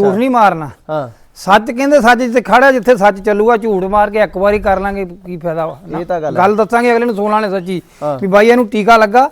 ਝੂਠ ਨਹੀਂ ਮਾਰਨਾ ਹਾਂ ਸੱਚ ਕਹਿੰਦੇ ਸੱਚ ਜਿੱਥੇ ਖੜਾ ਜਿੱਥੇ ਸੱਚ ਚੱਲੂਗਾ ਝੂਠ ਮਾਰ ਕੇ ਇੱਕ ਵਾਰੀ ਕਰ ਲਾਂਗੇ ਕੀ ਫਾਇਦਾ? ਇਹ ਤਾਂ ਗੱਲ। ਗੱਲ ਦੱਸਾਂਗੇ ਅਗਲੇ ਨੂੰ ਸੂਣ ਵਾਲੇ ਸੱਚੀ। ਵੀ ਬਾਈ ਇਹਨੂੰ ਟੀਕਾ ਲੱਗਾ।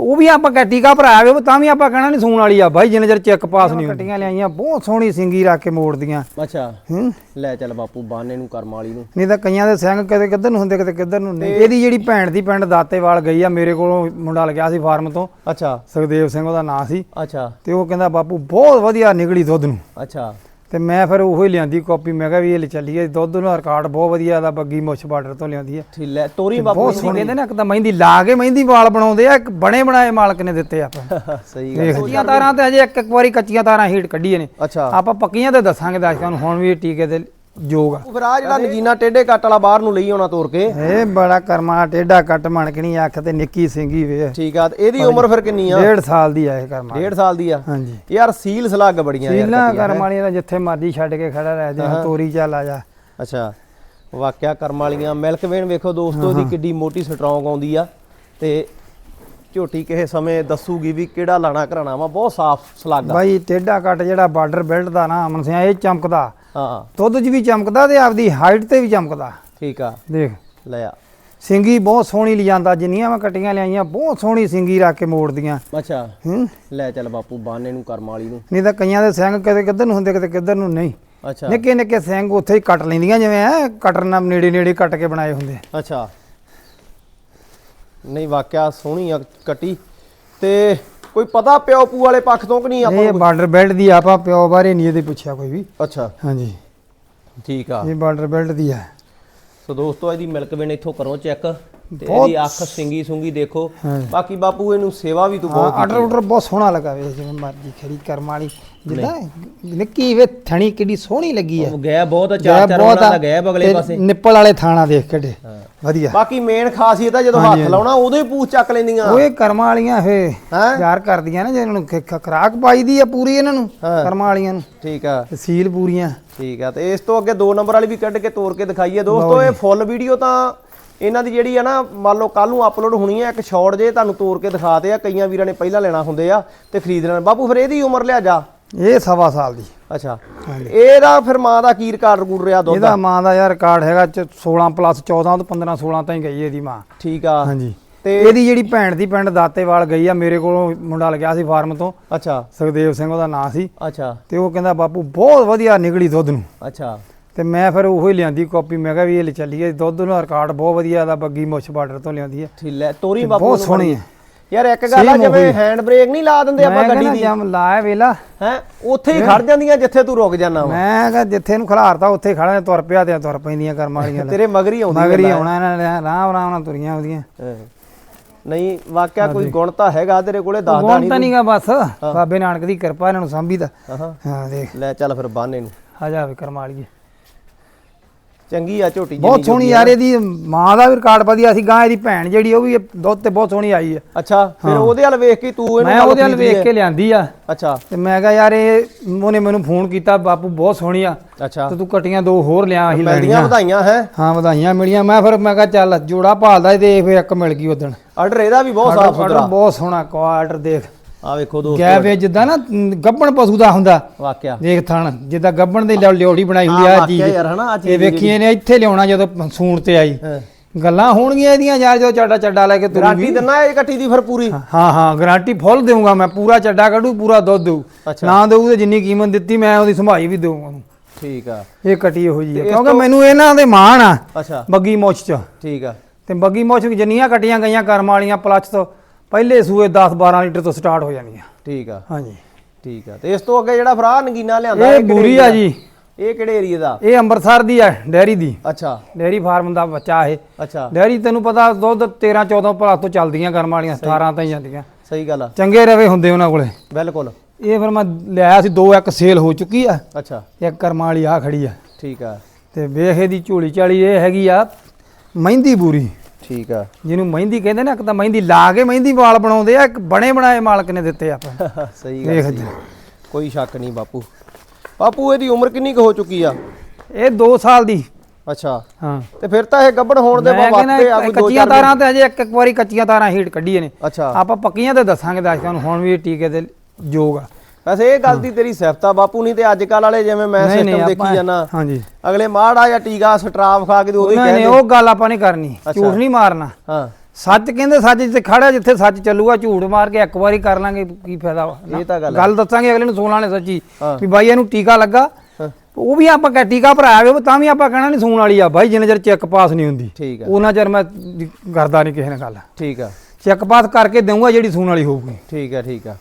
ਉਹ ਵੀ ਆਪਾਂ ਕਹਿ ਟੀਕਾ ਭਰਾਇਆ ਵੇ ਤਾਂ ਵੀ ਆਪਾਂ ਕਹਿਣਾ ਨਹੀਂ ਸੂਣ ਵਾਲੀ ਆ ਬਾਈ ਜਿੰਨੇ ਚਿਰ ਚੈੱਕ ਪਾਸ ਨਹੀਂ ਕੱਟੀਆਂ ਲਿਆਈਆਂ ਬਹੁਤ ਸੋਹਣੀ ਸਿੰਗੀ ਰੱਖ ਕੇ ਮੋੜਦੀਆਂ। ਅੱਛਾ। ਹੂੰ? ਲੈ ਚੱਲ ਬਾਪੂ ਬਾਨੇ ਨੂੰ ਕਰਮ ਵਾਲੀ ਨੂੰ। ਨਹੀਂ ਤਾਂ ਕਈਆਂ ਦੇ ਸਿੰਘ ਕਦੇ ਕਿੱਧਰ ਨੂੰ ਹੁੰਦੇ ਕਦੇ ਕਿੱਧਰ ਨੂੰ ਨਹੀਂ। ਇਹਦੀ ਜਿਹੜੀ ਭੈਣ ਦੀ ਪਿੰਡ ਦਾਤੇਵਾਲ ਗਈ ਆ ਮੇਰੇ ਕੋਲੋਂ ਮੁੰਡਾ ਲਗਿਆ ਸੀ ਫਾਰਮ ਤੋਂ। ਅੱਛਾ। ਸੁਖਦੇਵ ਸਿੰਘ ਉਹਦਾ ਨਾਂ ਸੀ। ਅੱਛਾ। ਤੇ ਉਹ ਕਹਿੰਦਾ ਬਾਪੂ ਬਹੁਤ ਵਧੀਆ ਨਿਕਲੀ ਦੁੱਧ ਨੂੰ। ਅੱਛਾ। ਤੇ ਮੈਂ ਫਿਰ ਉਹੀ ਲਿਆਂਦੀ ਕਾਪੀ ਮੈਂ ਕਿਹਾ ਵੀ ਇਹ ਲੈ ਚੱਲੀਏ ਦੁੱਧ ਨੂੰ ਰਿਕਾਰਡ ਬਹੁਤ ਵਧੀਆ ਦਾ ਬੱਗੀ ਮੁੱਛ ਬਾਰਡਰ ਤੋਂ ਲਿਆਂਦੀ ਹੈ ਠੀਕ ਲੈ ਤੋਰੀ ਬਾਪੂ ਸੋਹਣੀ ਕਹਿੰਦੇ ਨੇ ਇੱਕ ਤਾਂ ਮਹਿੰਦੀ ਲਾ ਕੇ ਮਹਿੰਦੀ ਵਾਲ ਬਣਾਉਂਦੇ ਆ ਇੱਕ ਬਣੇ ਬਣਾਏ ਮਾਲਕ ਨੇ ਦਿੱਤੇ ਆਪਾਂ। ਸਹੀ ਗੱਲ ਕੱਚੀਆਂ ਤਾਰਾਂ ਤੇ ਅਜੇ ਇੱਕ ਇੱਕ ਵਾਰੀ ਕੱਚੀਆਂ ਤਾਰਾਂ ਹੀਟ ਕੱਢੀਆਂ ਨੇ। ਆਪਾਂ ਪੱਕੀਆਂ ਤੇ ਦੱਸਾਂਗੇ ਦਰਸ਼ਕਾਂ ਨੂੰ ਹੁਣ ਵੀ ਟੀਕੇ ਤੇ ਯੋਗ ਆ। ਉਹ ਫਿਰ ਆ ਜਿਹੜਾ ਨਗੀਨਾ ਟੇਡੇ ਕੱਟ ਵਾਲਾ ਬਾਹਰ ਨੂੰ ਲਈ ਆਉਣਾ ਤੋਰ ਕੇ। ਇਹ ਬੜਾ ਕਰਮਾ ਟੇਡਾ ਕੱਟ ਮਣਕਣੀ ਅੱਖ ਤੇ ਨਿੱਕੀ ਸਿੰਗੀ ਵੇ ਠੀਕ ਆ ਤੇ ਇਹਦੀ ਉਮਰ ਫਿਰ ਕਿੰਨੀ ਆ? ਡੇਢ ਸਾਲ ਦੀ ਆ ਇਹ ਕਰਮਾ ਡੇਢ ਸਾਲ ਦੀ ਆ? ਹਾਂਜੀ। ਯਾਰ ਸੀਲ ਸਲੱਗ ਬੜੀਆਂ ਯਾਰ ਸੀਲਾ। ਕਰਮ ਵਾਲੀ ਦਾ ਜਿੱਥੇ ਮਰਜ਼ੀ ਛੱਡ ਕੇ ਖੜਾ ਰਹਿ ਜਾ ਤੋਰੀ ਚੱਲ ਆ ਜਾ। ਅੱਛਾ ਵਾਕਿਆ ਕਰਮ ਵਾਲੀਆਂ ਮਿਲਕ ਵੇਨ ਵੇਖੋ ਦੋਸਤੋ ਇਹਦੀ ਕਿੱਡੀ ਮੋਟੀ ਸਟਰੋਂਗ ਆਉਂਦੀ ਆ। ਤੇ ਝੋਟੀ ਕਿਸੇ ਸਮੇਂ ਦੱਸੂਗੀ ਵੀ ਕਿਹੜਾ ਲਾਣਾ ਘਰਾਣਾ ਵਾ ਬਹੁਤ ਸਾਫ਼ ਸਲੱਗ ਆ। ਬਾਈ ਟੇਡਾ ਕੱਟ ਜਿਹੜਾ ਬਾਰਡਰ ਬੈਲਟ ਦਾ ਨਾ ਅਮਨ ਸਿੰਘ ਇਹ ਚਮਕਦਾ। ਹਾਂ। ਦੁੱਧ 'ਚ ਵੀ ਚਮਕਦਾ ਤੇ ਆਪਦੀ ਹਾਈਟ ਤੇ ਵੀ ਚਮਕਦਾ। ਠੀਕ ਆ। ਦੇਖ। ਲੈ ਆ। ਸਿੰਗੀ ਬਹੁਤ ਸੋਹਣੀ ਲਿਜਾਂਦਾ ਜਿੰਨੀਆਂ ਮੈਂ ਕਟੀਆਂ ਲਿਆਈਆਂ ਬਹੁਤ ਸੋਹਣੀ ਸਿੰਗੀ ਰੱਖ ਕੇ ਮੋੜਦੀਆਂ ਅੱਛਾ। ਹੂੰ। ਲੈ ਚੱਲ ਬਾਪੂ ਬਾਨੇ ਨੂੰ ਕਰਮ ਵਾਲੀ ਨੂੰ। ਨਹੀਂ ਤਾਂ ਕਈਆਂ ਦੇ ਸਿੰਘ ਕਦੇ ਕਿੱਧਰ ਨੂੰ ਹੁੰਦੇ ਕਦੇ ਕਿੱਧਰ ਨੂੰ ਨਹੀਂ। ਅੱਛਾ। ਨਿੱਕੇ ਨਿੱਕੇ ਸਿੰਘ ਉੱਥੇ ਹੀ ਕੱਟ ਲੈਂਦੀਆਂ ਜਿਵੇਂ ਐ ਕਟਰ ਨਾਲ ਨੇੜੇ ਨੇੜੇ ਕੱਟ ਕੇ ਬਣਾਏ ਹੁੰਦੇ। ਅੱਛਾ। ਨਹੀਂ ਵਾਕਿਆ ਸੋਹਣੀ ਆ ਕੱਟੀ। ਤੇ ਕੋਈ ਪਤਾ ਪਿਓ ਪੂ ਵਾਲੇ ਪੱਖ ਤੋਂ ਕਿ ਨਹੀਂ ਆਪਾਂ ਇਹ ਨੂੰ ਬਾਰਡਰ ਬੈਲਟ ਦੀ ਆਪਾਂ ਪਿਓ ਬਾਰੇ ਨਹੀਂ ਇਹਦੇ ਪੁੱਛਿਆ ਕੋਈ ਵੀ? ਅੱਛਾ। ਹਾਂਜੀ। ਠੀਕ ਆ। ਇਹ ਬਾਰਡਰ ਬੈਲਟ ਦੀ ਹੈ ਸੋ ਦੋਸਤੋ ਇਹਦੀ ਮਿਲਕ ਵੇਨ ਇੱਥੋਂ ਕਰੋ ਚੈੱਕ ਤੇ ਬਹੁਤ- ਇਹਦੀ ਅੱਖ ਸਿੰਗੀ ਸੁੰਗੀ ਦੇਖੋ। ਹਾਂ। ਬਾਕੀ ਬਾਪੂ ਇਹਨੂੰ ਸੇਵਾ ਵੀ ਤੂੰ ਹਾਂ ਬਹੁਤ ਆਰਡਰ ਆਰਡਰ ਬਹੁਤ ਸੋਹਣਾ ਲੱਗਾ ਵੇ ਜਿਵੇਂ ਮਰਜ਼ੀ ਖਰੀ ਕਰਮ ਵਾਲੀ। ਜਿੱਦਾਂ ਨਿੱਕੀ ਵੇ ਥਣੀ ਕਿੱਡੀ ਸੋਹਣੀ ਲੱਗੀ ਉਹ ਗਿਆ ਬਹੁਤ ਆ, ਚਾਰ ਚਾਰ ਉਹਨਾਂ ਆ। ਦਾ ਅਗਲੇ ਤੇ ਪਾਸੇ। ਨਿੱਪਲ ਵਾਲੇ ਥਾਣਾ ਦੇਖ ਕਿੱਡੇ ਵਧੀਆ। ਬਾਕੀ ਮੇਨ ਖਾਸੀਅਤ ਆ ਜਦੋਂ ਹੱਥ ਲਾਉਣਾ ਉਦੋਂ ਹੀ ਪੂਛ ਚੱਕ ਲੈਂਦੀਆਂ। ਇਹ ਕਰਮਾਂ ਵਾਲੀਆਂ ਫੇ ਹੈਂ? ਯਾਰ ਕਰਦੀਆਂ ਨਾ ਜਿਹਨਾਂ ਨੂੰ ਖੁਰਾਕ ਪਾਈ ਦੀ ਆ ਪੂਰੀ ਇਹਨਾਂ ਨੂੰ ਹਾਂ। ਕਰਮਾਂ ਵਾਲੀਆਂ ਨੂੰ। ਠੀਕ ਆ। ਤੇ ਸੀਲ ਪੂਰੀਆਂ। ਠੀਕ ਆ ਤੇ ਇਸ ਤੋਂ ਅੱਗੇ ਦੋ ਨੰਬਰ ਵਾਲੀ ਵੀ ਕੱਢ ਕੇ ਤੋੜ ਕੇ ਦਿਖਾਈਏ ਦੋਸਤੋ ਇਹ ਫੁੱਲ ਵੀਡੀਓ ਤਾਂ ਇਹਨਾਂ ਦੀ ਜਿਹੜੀ ਆ ਨਾ ਮੰਨ ਲਓ ਕੱਲ ਨੂੰ ਅਪਲੋਡ ਹੋਣੀ ਆ ਇੱਕ ਸ਼ਾਰਟ ਜੇ ਤੁਹਾਨੂੰ ਤੋੜ ਕੇ ਦਿਖਾਤੇ ਆ ਕਈਆਂ ਵੀਰਾਂ ਨੇ ਪਹਿਲਾਂ ਲੈਣਾ ਹੁੰਦੇ ਆ ਤੇ ਖਰੀਦ ਲੈਣਾ ਬਾਪੂ ਫਿਰ ਇਹਦੀ ਉਮਰ ਲਿਆ ਜਾ। ਇਹ ਸਵਾ ਸਾਲ ਦੀ ਅੱਛਾ। ਇਹਦਾ ਫਿਰ ਮਾਂ ਦਾ ਕੀ ਰਿਕਾਰਡ ਰਕੂਡ ਰਿਹਾ ਦੁੱਧ ਇਹਦਾ ਮਾਂ ਦਾ ਯਾਰ ਰਿਕਾਰਡ ਹੈਗਾ ਚ- 16 ਪਲੱਸ 14 ਤੋਂ 15 16 ਤਾਈਂ ਗਈ ਇਹਦੀ ਮਾਂ। ਠੀਕ ਆ। ਹਾਂਜੀ। ਤੇ ਇਹਦੀ ਜਿਹੜੀ ਭੈਣ ਦੀ ਪਿੰਡ ਦਾਤੇਵਾਲ ਗਈ ਆ ਮੇਰੇ ਕੋਲੋਂ ਮੁੰਡਾ ਲਗਿਆ ਸੀ ਫਾਰਮ ਤੋਂ। ਅੱਛਾ। ਸੁਖਦੇਵ ਸਿੰਘ ਉਹਦਾ ਨਾਂ ਸੀ। ਅੱਛਾ। ਤੇ ਉਹ ਕਹਿੰਦਾ ਬਾਪੂ ਬਹੁਤ ਵਧੀਆ ਨਿਕਲੀ ਦੁੱਧ ਨੂੰ। ਅੱਛਾ। ਤੇ ਮੈਂ ਫਿਰ ਉਹੀ ਲਿਆਂਦੀ ਕਾਪੀ ਮੈਂ ਕਿਹਾ ਵੀ ਇਹ ਲੈ ਚੱਲੀਏ। ਦੁੱਧ ਨੂੰ ਰਿਕਾਰਡ ਬਹੁਤ ਵਧੀਆ ਦਾ ਬੱਗੀ ਮੁੱਛ ਬਾਰਡਰ ਤੋਂ ਲਿਆਂਦੀ ਹੈ। ਠੀਕ ਲੈ ਤੋਰੀ ਬਾਪੂ ਬਹੁਤ ਸੋਹਣੀ। ਹੈ। ਯਾਰ ਇੱਕ ਗੱਲ ਆ ਜਿਵੇਂ। ਹੈਂਡ ਬ੍ਰੇਕ ਨਹੀਂ ਲਾ ਦਿੰਦੇ ਆਪਾਂ ਗੱਡੀ ਦੀ। ਜਮ ਲਾਇਆ ਵੇਲਾ। ਹੈ ਉੱਥੇ ਹੀ ਖੜ ਜਾਂਦੀਆਂ ਜਿੱਥੇ ਤੂੰ ਰੁਕ ਜਾਣਾ ਵਾ। ਮੈਂ ਕਿਹਾ ਜਿੱਥੇ ਨੂੰ ਖਿਲਾਰਤਾ ਉੱਥੇ ਖੜਾ ਤੁਰ ਪਿਆ ਤੇ ਤੁਰ ਪੈਂਦੀਆਂ ਕਰਮਾਂ ਵਾਲੀਆਂ। ਤੇਰੇ ਮਗਰ ਹੀ ਆਉਂਦੀ ਮਗਰ ਹੀ। ਆਉਣਾ ਇਹਨਾਂ ਨੇ ਆਰਾਮ ਆਰਾਮ ਨਾਲ ਤੁਰੀਆਂ ਹਾਂ। ਨਹੀਂ ਵਾਕਿਆ ਕੋਈ ਗੁਣ ਤਾਂ ਹੈਗਾ ਤੇਰੇ ਕੋਲੇ ਦੱਸਦਾ ਗੋਣ ਨਹੀਂ ਤਾਂ ਨਹੀਂਗਾ ਬਸ। ਬਾਬੇ ਨਾਨਕ ਦੀ ਕਿਰਪਾ ਇਹਨਾਂ ਨੂੰ ਸੰਭੀਦਾ ਹਾਂ ਦੇਖ। ਲੈ ਚੱਲ ਫਿਰ ਬਾਨੇ ਨੂੰ। ਆ ਜਾ ਵੇ ਕਰਮਾਂ ਵਾਲੀਏ। ਚੰਗੀ ਆ ਝੋਟੀ ਬਹੁਤ ਸੋਹਣੀ ਯਾਰ ਇਹਦੀ ਮਾਂ ਦਾ ਵੀ ਰਿਕਾਰਡ ਵਧੀਆ ਸੀ ਗਾਂ ਇਹਦੀ ਭੈਣ ਜਿਹੜੀ ਉਹ ਵੀ ਦੁੱਧ ਤੇ ਬਹੁਤ ਸੋਹਣੀ ਆਈ ਹੈ। ਅੱਛਾ ਫਿਰ ਉਹਦੇ ਵੱਲ ਵੇਖ ਕੇ ਤੂੰ ਇਹਨੂੰ ਮੈਂ ਉਹਦੇ ਵੱਲ ਵੇਖ ਕੇ ਲਿਆਂਦੀ ਆ। ਅੱਛਾ। ਤੇ ਮੈਂ ਕਿਹਾ ਯਾਰ ਇਹ ਉਹਨੇ ਮੈਨੂੰ ਫੋਨ ਕੀਤਾ ਬਾਪੂ ਬਹੁਤ ਸੋਹਣੀ ਆ। ਅੱਛਾ। ਤੇ ਤੂੰ ਕਟੀਆਂ ਦੋ ਹੋਰ ਲਿਆ ਅਸੀਂ ਲੈਣੀਆਂ। ਵਧਾਈਆਂ ਹੈ? ਹਾਂ ਵਧਾਈਆਂ ਮਿਲੀਆਂ। ਮੈਂ ਫਿਰ ਮੈਂ ਕਿਹਾ ਚੱਲ ਜੋੜਾ ਭਾਲਦਾ ਤੇ ਫਿਰ ਇੱਕ ਮਿਲ ਗਈ ਉਦਣ। ਆਰਡਰ ਇਹਦਾ ਵੀ ਬਹੁਤ ਸਾਫ਼ ਸੁਥਰਾ। ਬਹੁਤ ਸੋਹਣਾ ਕੁਆਟਰ ਦੇਖ। ਆ ਵੇਖੋ ਦੋਸਤੋ ਗੈਪ ਇਹ ਜਿੱਦਾਂ ਨਾ ਗੱਬਣ ਪਸ਼ੂ ਦਾ ਹੁੰਦਾ। ਵਾਕਿਆ। ਦੇਖ ਥਣ ਜਿੱਦਾਂ ਗੱਬਣ ਦੀ ਲਿਓ- ਲਿਓੜੀ ਬਣਾਈ ਹੁੰਦੀ ਹਾਂ, ਆ ਵਾਕਿਆ ਚੀਜ਼। ਯਾਰ ਹਨਾ, ਆਹ ਇਹ ਚੀਜ਼ ਵੇਖੀ ਇਹਨੇ ਇੱਥੇ ਲਿਆਉਣਾ ਜਦੋਂ ਸੂਣ ਤੇ ਆਈ। ਹਾਂ। ਗੱਲਾਂ ਹੋਣਗੀਆਂ ਇਹਦੀਆਂ ਯਾਰ ਜੋ ਚੱਡਾ ਚੱਡਾ ਲੈ ਕੇ ਤੁਰੂਗੀ। ਗਾਰੰਟੀ ਦਿੰਨਾ ਇਹ ਕੱਟੀ ਦੀ ਫਿਰ ਪੂਰੀ। ਹਾਂ ਹਾਂ ਗਾਰੰਟੀ ਫੁੱਲ ਦੇਵਾਂਗਾ ਮੈਂ ਪੂਰਾ ਚੱਡਾ ਕੱਢੂ ਪੂਰਾ ਦੁੱਧ ਦੇਊ। ਅੱਛਾ। ਨਾ ਦੇਊ ਤੇ ਜਿੰਨੀ ਕੀਮਤ ਦਿੱਤੀ ਮੈਂ ਉਹਦੀ ਸੰਭਾਈ ਵੀ ਦੇਵਾਂਗਾ ਉਹਨੂੰ। ਠੀਕ ਆ। ਇਹ ਕਟੀ ਇਹੋ ਜੀ ਹੈ ਇਸ ਕਿਉਂਕਿ ਤੋਂ- ਮੈਨੂੰ ਇਹਨਾਂ ਦੇ ਮਾਣ ਆ ਅੱਛਾ। ਬੱਗੀ ਮੁੱਛ ਚ। ਠੀਕ ਆ। ਤੇ ਬੱਗੀ ਮੁੱਛ ਜਿੰਨੀਆਂ ਕਟੀਆਂ ਗਈਆਂ ਕਰਮ ਵਾਲੀਆਂ ਪਲੱਸ ਤੋਂ ਪਹਿਲੇ ਸੂਏ 10 12 ਲੀਟਰ ਤੋਂ ਸਟਾਰਟ ਹੋ ਜਾਣੀਆਂ ਠੀਕ ਆ। ਹਾਂਜੀ। ਠੀਕ ਆ। ਤੇ ਇਸ ਤੋਂ ਅੱਗੇ ਜਿਹੜਾ ਫਰਾ ਨਗੀਨਾ ਲਿਆਂਦਾ ਇਹ ਬੂਰੀ ਆ ਦਾ? ਜੀ। ਇਹ ਕਿਹੜੇ ਏਰੀਆ ਦਾ? ਇਹ ਅੰਮ੍ਰਿਤਸਰ ਦੀ ਹੈ ਡੈਰੀ ਦੀ। ਅੱਛਾ। ਡੈਰੀ ਫਾਰਮ ਦਾ ਬੱਚਾ ਇਹ। ਅੱਛਾ। ਡੈਰੀ ਤੈਨੂੰ ਪਤਾ ਦੁੱਧ 13 14 ਪਲੱਸ ਤੋਂ ਚੱਲਦੀਆਂ ਕਰਮ ਵਾਲੀਆਂ 18 ਤਾਈਂ ਜਾਂਦੀਆਂ। ਸਹੀ ਗੱਲ ਆ। ਚੰਗੇ ਰਵੇ ਹੁੰਦੇ ਉਹਨਾਂ ਕੋਲੇ। ਬਿਲਕੁਲ। ਇਹ ਫਿਰ ਮੈਂ ਲਿਆਇਆ ਸੀ ਦੋ ਇੱਕ ਸੇਲ ਹੋ ਚੁੱਕੀ ਆ। ਅੱਛਾ। ਇੱਕ ਕਰਮਾਂ ਵਾਲੀ ਆ ਖੜੀ ਆ। ਠੀਕ ਆ। ਤੇ ਵੇਖ ਇਹਦੀ ਝੋਲੀ ਚਾਲੀ ਇਹ ਹੈਗੀ ਆ ਮਹਿੰਦੀ ਬੂਰੀ। ਠੀਕ ਆ। ਜਿਹਨੂੰ ਮਹਿੰਦੀ ਕਹਿੰਦੇ ਨਾ ਇੱਕ ਤਾਂ ਮਹਿੰਦੀ ਲਾ ਕੇ ਮਹਿੰਦੀ ਵਾਲ ਬਣਾਉਂਦੇ ਆ ਇੱਕ ਬਣੇ ਬਣਾਏ ਮਾਲਕ ਨੇ ਦਿੱਤੇ ਆਪਾਂ। ਸਹੀ ਗੱਲ ਸਹੀ। ਕੋਈ ਸ਼ੱਕ ਨਹੀਂ ਬਾਪੂ। ਬਾਪੂ ਇਹਦੀ ਉਮਰ ਕਿੰਨੀ ਕੁ ਹੋ ਚੁੱਕੀ ਆ? ਇਹ 2 ਸਾਲ ਦੀ। ਅੱਛਾ। ਹਾਂ। ਤੇ ਫਿਰ ਤਾਂ ਇਹ ਗੱਬੜ ਹੋਣ ਦੇ ਮੈਂ ਕਹਿੰਦਾ ਤੇ ਆ ਕੋਈ ਦੋ ਕੱਚੀਆਂ ਚਾਰ ਤਾਰਾਂ ਤੇ ਅਜੇ ਇੱਕ ਇੱਕ ਵਾਰੀ ਕੱਚੀਆਂ ਤਾਰਾਂ ਹੀਟ ਕੱਢੀਆਂ ਨੇ। ਅੱਛਾ। ਆਪਾਂ ਪੱਕੀਆਂ ਤੇ ਦੱਸਾਂਗੇ ਦਰਸ਼ਕਾਂ ਨੂੰ ਹੁਣ ਵੀ ਇਹ ਟੀਕੇ ਤੇ ਯੋਗ ਆ। ਵੈਸੇ ਇਹ ਗੱਲ ਦੀ ਤੇਰੀ ਸਿਫਤ ਬਾਪੂ ਨਹੀਂ ਤੇ ਅੱਜ ਕੱਲ ਵਾਲੇ ਜਿਵੇਂ ਮੈਂ ਨਹੀਂ ਨਹੀਂ ਸਿਸਟਮ ਦੇਖੀ ਆਪਾਂ ਜਾਣਾ ਹਾਂਜੀ। ਅਗਲੇ ਮਾੜਾ ਜਾਂ ਟੀਕਾ ਸਟਰਾਫ ਖਾ ਕੇ ਤੇ ਉਦੋਂ ਹੀ ਨਹੀਂ ਕਹਿ ਨਹੀਂ ਉਹ ਗੱਲ ਆਪਾਂ ਨਹੀਂ ਕਰਨੀ। ਝੂਠ ਨਹੀਂ ਮਾਰਨਾ। ਹਾਂ। ਸੱਚ ਕਹਿੰਦੇ ਸੱਚ ਜਿੱਥੇ ਖੜਾ ਜਿੱਥੇ ਸੱਚ ਚੱਲੂਗਾ ਝੂਠ ਮਾਰ ਕੇ ਇੱਕ ਵਾਰੀ ਕਰ ਲਾਂਗੇ ਕੀ ਫਾਇਦਾ ਵਾ ਨਾ? ਇਹ ਤਾਂ ਗੱਲ ਗੱਲ ਦੱਸਾਂਗੇ ਅਗਲੇ ਨੂੰ ਸੂਣ ਵਾਲੇ ਸੱਚੀ ਹਾਂ। ਵੀ ਬਾਈ ਇਹਨੂੰ ਟੀਕਾ ਲੱਗਾ। ਉਹ ਵੀ ਆਪਾਂ ਕਹਿ ਟੀਕਾ ਭਰਾਇਆ ਵੇ ਤਾਂ ਵੀ ਆਪਾਂ ਕਹਿਣਾ ਨਹੀਂ ਸੂਣ ਵਾਲੀ ਆ ਬਾਈ ਜਿੰਨੇ ਚਿਰ ਚੈੱਕ ਪਾਸ ਨਹੀਂ ਹੁੰਦੀ। ਠੀਕ ਆ। ਉਹਨਾਂ ਚਿਰ ਮੈਂ ਕਰਦਾ ਨਹੀਂ ਕਿਸੇ ਨਾਲ ਗੱਲ। ਠੀਕ ਆ। ਚੈੱਕ ਪਾਸ ਕਰਕੇ ਦੇਊਂਗਾ ਜਿਹੜੀ ਸੂਣ ਵਾਲੀ ਹੋਊਗੀ। ਠੀਕ ਆ ਠੀਕ ਆ।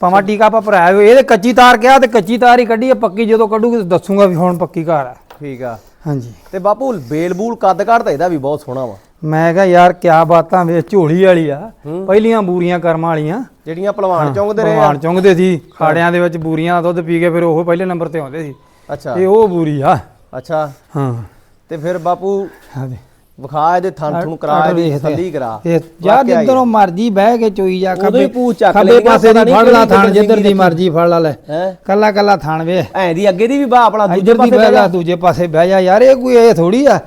ਭਾਵੇਂ ਟੀਕਾ ਆਪਾਂ ਭਰਾਇਆ ਵੇ ਇਹਦੇ ਕੱਚੀ ਤਾਰ ਕਿਹਾ ਤੇ ਕੱਚੀ ਤਾਰ ਹੀ ਕੱਢੀ ਆ ਪੱਕੀ ਜਦੋਂ ਕੱਢੂਗੀ ਦੱਸੂਗਾ ਵੀ ਹੁਣ ਪੱਕੀ ਘਰ ਆ। ਠੀਕ ਆ। ਹਾਂਜੀ। ਤੇ ਬਾਪੂ ਬੇਲ ਬੂਲ ਕੱਦ ਘੜਦਾ ਇਹਦਾ ਵੀ ਬਹੁਤ ਸੋਹਣਾ ਵਾ। ਮੈਂ ਕਿਹਾ ਯਾਰ ਕਿਆ ਬਾਤਾਂ ਵੇ ਝੋਲੀ ਵਾਲੀ ਆ। ਪਹਿਲੀਆਂ ਬੂਰੀਆਂ ਕਰਮਾਂ ਵਾਲੀਆਂ। ਜਿਹੜੀਆਂ ਭਲਵਾਨ ਚੌਂਕਦੇ ਰਹੇ ਆ। ਚੁੰਗਦੇ ਸੀ ਖਾੜਿਆਂ ਦੇ ਵਿੱਚ ਬੂਰੀਆਂ ਦਾ ਦੁੱਧ ਪੀ ਕੇ ਫਿਰ ਉਹ ਪਹਿਲੇ ਨੰਬਰ ਤੇ ਆਉਂਦੇ ਸੀ। ਅੱਛਾ। ਇਹ ਉਹ ਬੂਰੀ ਆ। ਅੱਛਾ। ਹਾਂ। ਤੇ ਫਿਰ ਬਾਪੂ ਹਾਂਜੀ। ਵਿਖਾ ਇਹਦੇ ਥਣ ਥਣ ਕਰਾ ਇਹਦੀ। ਥੱਲੀ ਕਰਾ। ਜਾ। ਜਿੱਧਰੋਂ ਮਰਜ਼ੀ ਬਹਿ ਕੇ ਚੋਈ ਜਾ ਖੱਬੇ ਲੈਂਦੀਆਂ, ਪਾਸੇ ਦੀ ਫੜ ਲਾ ਥਾਣ ਜਿੱਧਰ ਦੀ। ਮਰਜ਼ੀ ਫੜ ਲਾ ਲੈ। ਕੱਲਾ ਕੱਲਾ ਥਾਣ ਵੇ। ਐਂ ਦੀ ਅੱਗੇ ਦੀ ਵੀ ਬਾ ਆਪਣਾ ਦੂਜੇ ਪਾਸੇ ਬਹਿ ਜਾ। ਦੂਜੇ ਪਾਸੇ ਬਹਿ ਜਾ। ਯਾਰ ਇਹ ਕੋਈ ਇਹ ਥੋੜੀ ਆ।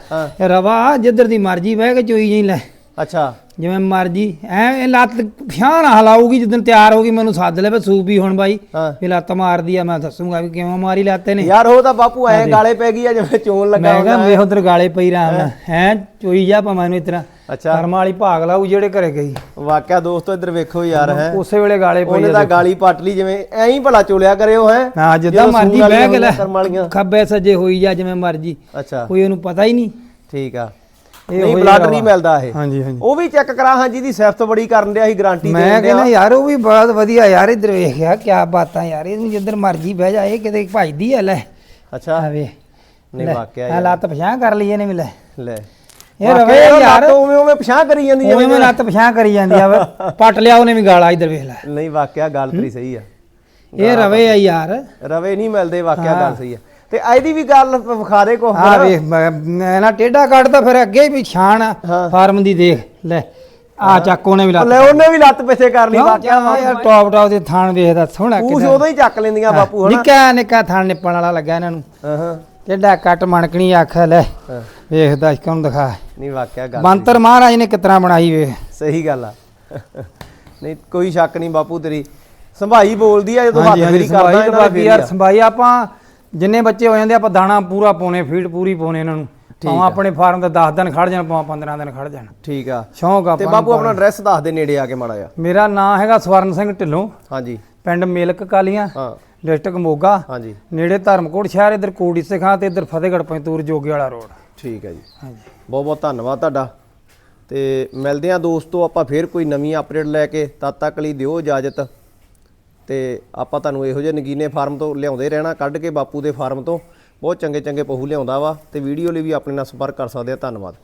ਰਵਾ ਜਿੱਧਰ ਦੀ ਮਰਜ਼ੀ ਬਹਿ ਕੇ ਚੋਈ ਜਾਈ ਲੈ। ਅੱਛਾ। ਜਿਵੇਂ ਮਰਜ਼ੀ ਐ ਇਹ ਲੱਤ ਫਿਆਂ ਨਾ ਹਲਾਊਗੀ ਜਦੋਂ ਤਿਆਰ ਹੋਗੀ ਮੈਨੂੰ ਸੱਦ ਲੈ ਬਈ ਸੂਪ ਵੀ ਹੁਣ ਬਾਈ। ਹਾਂ। ਇਹ ਲੱਤ ਮਾਰਦੀ ਆ ਮੈਂ ਦੱਸੂਗਾ ਵੀ ਕਿਵੇਂ ਮਾਰੀ ਲੱਤੇ ਨੇ ਯਾਰ ਉਹ ਤਾਂ ਬਾਪੂ ਐਂ ਗਾਲੇ ਪੈ ਗਈ ਆ ਜਿਵੇਂ ਚੋਣ ਲੱਗਾ ਮੈਂ ਕਿਹਾ ਹੁੰਦਾ। ਵੇਖ ਉਧਰ ਗਾਲੇ ਪਈ ਰਹਾ ਮੈਂ ਹੈ ਚੋਈ ਜਾ ਭਾਵੇਂ ਨੂੰ ਇਤਨਾ। ਅੱਛਾ। ਕਰਮ ਵਾਲੀ ਭਾਗ ਲਾਊ ਜਿਹੜੇ ਘਰੇ ਗਈ। ਵਾਕਿਆ ਦੋਸਤੋ ਇੱਧਰ ਵੇਖੋ ਯਾਰ ਹੈ। ਉਸੇ ਵੇਲੇ ਗਾਲੇ ਪਈ ਉਹਨੇ ਤਾਂ ਗਾਲੀ ਪੱਟ ਲਈ ਜਿਵੇਂ ਐਂ ਹੀ ਭਲਾ ਚੋਲਿਆ ਕਰੇ ਉਹ ਹੈ। ਹਾਂ ਜਿੱਦਾਂ ਜਦੋਂ ਮਰਜ਼ੀ ਸੂਣ ਬਹਿ ਕੇ ਲੈ। ਕਰਮ ਵਾਲੀਆਂ। ਖੱਬੇ ਸੱਜੇ ਹੋਈ ਜਾ ਜਿਵੇਂ ਮਰਜ਼ੀ। ਅੱਛਾ। ਕੋਈ ਉਹਨੂੰ ਪਤਾ ਹੀ ਨਹੀਂ। ਠੀਕ ਆ। ਨਹੀਂ ਬਲੱਡ। ਨਹੀਂ ਮਿਲਦਾ ਇਹ। ਹਾਂਜੀ ਹਾਂਜੀ। ਉਹ ਵੀ ਚੈੱਕ ਕਰਾ ਹਾਂ ਜਿਹਦੀ ਸਿਫਤ ਬੜੀ ਕਰਨ ਡਿਆ ਸੀ ਗਾਰੰਟੀ ਮੈਂ ਦੇਣ ਕਹਿੰਦਾ ਯਾਰ ਉਹ ਵੀ ਬਹੁਤ ਵਧੀਆ ਯਾਰ ਇਧਰ ਵੇਖਿਆ ਕਿਆ ਬਾਤਾਂ ਯਾਰ ਇਹਨੂੰ ਜਿੱਧਰ ਮਰਜ਼ੀ ਬਹਿ ਜਾ ਇਹ ਕਿਤੇ ਭਜਦੀ ਆ ਲੈ। ਅੱਛਾ। ਆਵੇ ਨਹੀਂ ਵਾਕਿਆ ਆ ਯਾਰ। ਲੱਤ ਪਛਾਂ ਕਰ ਲਈ ਇਹਨੇ ਵੀ ਲੈ। ਇਹ ਰਵੇ ਯਾਰ ਉਵੇਂ ਉਵੇਂ ਪਛਾਣ ਕਰੀ ਜਾਂਦੀ ਜਿਵੇਂ ਮੈਂ ਲੱਤ ਪਛਾਂ ਕਰੀ ਜਾਂਦੀ ਆ ਪੱਟ ਲਿਆ ਉਹਨੇ ਵੀ ਗਾਲਾ ਇਧਰ ਵੇਖ ਲੈ। ਨਹੀਂ ਵਾਕਿਆ ਗੱਲ ਤੇਰੀ ਸਹੀ ਆ। ਇਹ ਰਵੇ ਆ ਯਾਰ। ਰਵੇ ਨਹੀਂ ਮਿਲਦੇ ਵਾਕਿਆ ਗੱਲ ਸਹੀ ਆ। ਤੇ ਇਹਦੀ ਵੀ ਗੱਲ ਵਿਖਾ ਦੇ ਕੁਛ ਆ ਵੇਖ ਮੈਂ ਮੈਂ ਨਾ ਟੇਡਾ ਕੱਢਦਾ ਫਿਰ ਅੱਗੇ ਵੀ ਛਾਣ ਹਾਂ। ਫਾਰਮ ਦੀ ਦੇਖ ਲੈ। ਆ ਚੱਕ ਉਹਨੇ ਵੀ ਲੱਤ ਲੈ ਉਹਨੇ ਵੀ ਲੱਤ ਪਿੱਛੇ ਕਰ ਲਈ? ਵਾਕਿਆ ਯਾਰ ਟੌਪ ਟੌਪ ਦੇ ਥਾਣ ਵੇਖਦਾ ਸੋਹਣਾ ਪੂਛ ਕਿੱਦਾਂ ਉਦੋਂ ਹੀ ਚੱਕ ਲੈਂਦੀਆਂ ਬਾਪੂ ਹਨਾ? ਨਿੱਕਾ ਨਿੱਕਾ ਥਾਣ ਨਿੱਪਣ ਵਾਲਾ ਲੱਗਾ ਇਹਨਾਂ ਨੂੰ। ਹਾਂ ਹਾਂ। ਟੇਡਾ ਕੱਟ ਮਣਕਣੀ ਅੱਖ ਲੈ। ਹਾਂ। ਵੇਖਦਾ ਕਿਉਂ ਦਿਖਾ। ਨਹੀਂ ਵਾਕਿਆ ਗੱਲ ਬੰਤਰ ਮਹਾਰਾਜ ਨੇ ਕਿਤਨਾ ਬਣਾਈ ਵੇ। ਸਹੀ ਗੱਲ ਆ। ਨਹੀਂ ਕੋਈ ਸ਼ੱਕ ਨਹੀਂ ਬਾਪੂ ਤੇਰੀ। ਸੰਭਾਈ ਬੋਲਦੀ ਆ ਜਦੋਂ ਹੱਥ ਫੇਰੀ ਕਰਦਾ ਸੰਭਾਈ ਇਹਨਾਂ ਬਾਕੀ ਯਾਰ ਸੰਭਾਈ ਆਪਾਂ ਜਿੰਨੇ ਬੱਚੇ ਹੋ ਜਾਂਦੇ ਆਪਾਂ ਦਾਣਾ ਪੂਰਾ ਪਾਉਣੇ ਫੀਡ ਪੂਰੀ ਪਾਉਣੇ ਇਹਨਾਂ ਨੂੰ। ਭਾਵੇਂ ਆਪਣੇ ਫਾਰਮ ਤੇ 10 ਦਿਨ ਖੜ ਜਾਣ ਭਾਵੇਂ 15 ਦਿਨ ਖੜ ਜਾਣ। ਠੀਕ ਆ। ਸ਼ੌਂਕ ਤੇ ਆਪਾਂ ਬਾਪੂ ਆਪਣਾ ਐਡਰੈਸ ਦੱਸ ਦੇ ਨੇੜੇ ਆ ਕੇ ਮਾੜਾ ਜਿਹਾ। ਮੇਰਾ ਨਾਮ ਹੈਗਾ ਸਵਰਨ ਸਿੰਘ ਢਿੱਲੋਂ। ਹਾਂਜੀ। ਪਿੰਡ ਮੇਲਕ ਕਾਲੀਆਂ ਹਾਂ। ਡਿਸਟ੍ਰਿਕਟ ਮੋਗਾ। ਹਾਂਜੀ। ਨੇੜੇ ਧਰਮਕੋਟ ਸ਼ਹਿਰ ਇਧਰ ਕੋੜੀ ਸਿਖਾਂ ਤੇ ਇਧਰ ਫਤਿਹਗੜ੍ਹ ਪੰਤੂਰ ਜੋਗੇ ਵਾਲਾ ਰੋਡ। ਠੀਕ ਹੈ ਜੀ। ਹਾਂਜੀ। ਬਹੁਤ ਬਹੁਤ ਧੰਨਵਾਦ ਤੁਹਾਡਾ। ਤੇ ਮਿਲਦੇ ਆ ਦੋਸਤੋ ਆਪਾਂ ਫੇਰ ਕੋਈ ਨਵੀਂ ਅਪਡੇਟ ਲੈ ਕੇ ਤਦ ਤੱਕ ਲਈ ਦਿਓ ਇਜਾਜ਼ਤ। ਤੇ ਆਪਾਂ ਤੁਹਾਨੂੰ ਇਹੋ ਜਿਹੇ ਨਗੀਨੇ ਫਾਰਮ ਤੋਂ ਲਿਆਉਂਦੇ ਰਹਿਣਾ, ਕੱਢ ਕੇ ਬਾਪੂ ਦੇ ਫਾਰਮ ਤੋਂ। ਬਹੁਤ ਚੰਗੇ ਚੰਗੇ ਪਹੂ ਲਿਆਉਂਦਾ ਵਾ ਤੇ ਵੀਡੀਓ ਲਈ ਵੀ ਆਪਣੇ ਨਾਲ ਸੰਪਰਕ ਕਰ ਸਕਦੇ ਆ। ਧੰਨਵਾਦ।